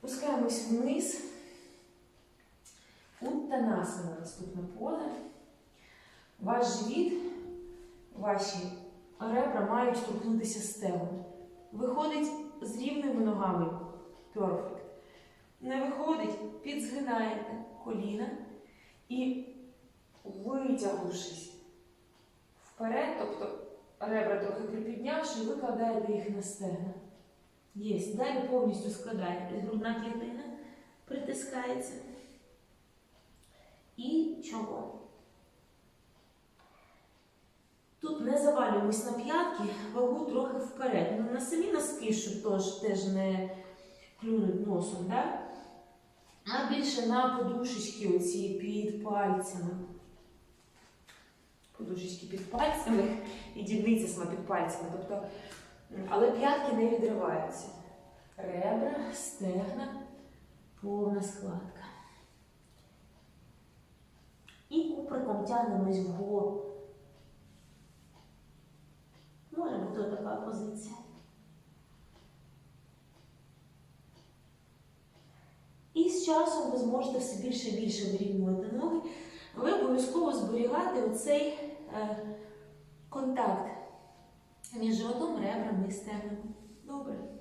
Пускаємось вниз. Уттанасана наступне поле. Ваш живіт, ваші ребра мають торкнутися стегом. Виходить з рівними ногами. Перфект. Не виходить, підзгинаєте коліна і витягнувшись вперед, тобто ребра трохи припіднявши, викладаєте їх на стегна. Є. Далі повністю складаєте. Грудна клітина притискається. І чоло. Тут не завалюємось на п'ятки, вагу трохи вперед. Ну, на самі носки, щоб теж не клюнуть носом, да? а більше на подушечки оці під пальцями. Подушечки під пальцями і дільниці сама під пальцями. Тобто, але п'ятки не відриваються. Ребра, стегна, повна складка. І куприком тягнемось вгору. Може бути така позиція. І з часом ви зможете все більше і більше вирівнювати ноги. Ви обов'язково зберігати оцей dobra, é para mim externa dobra.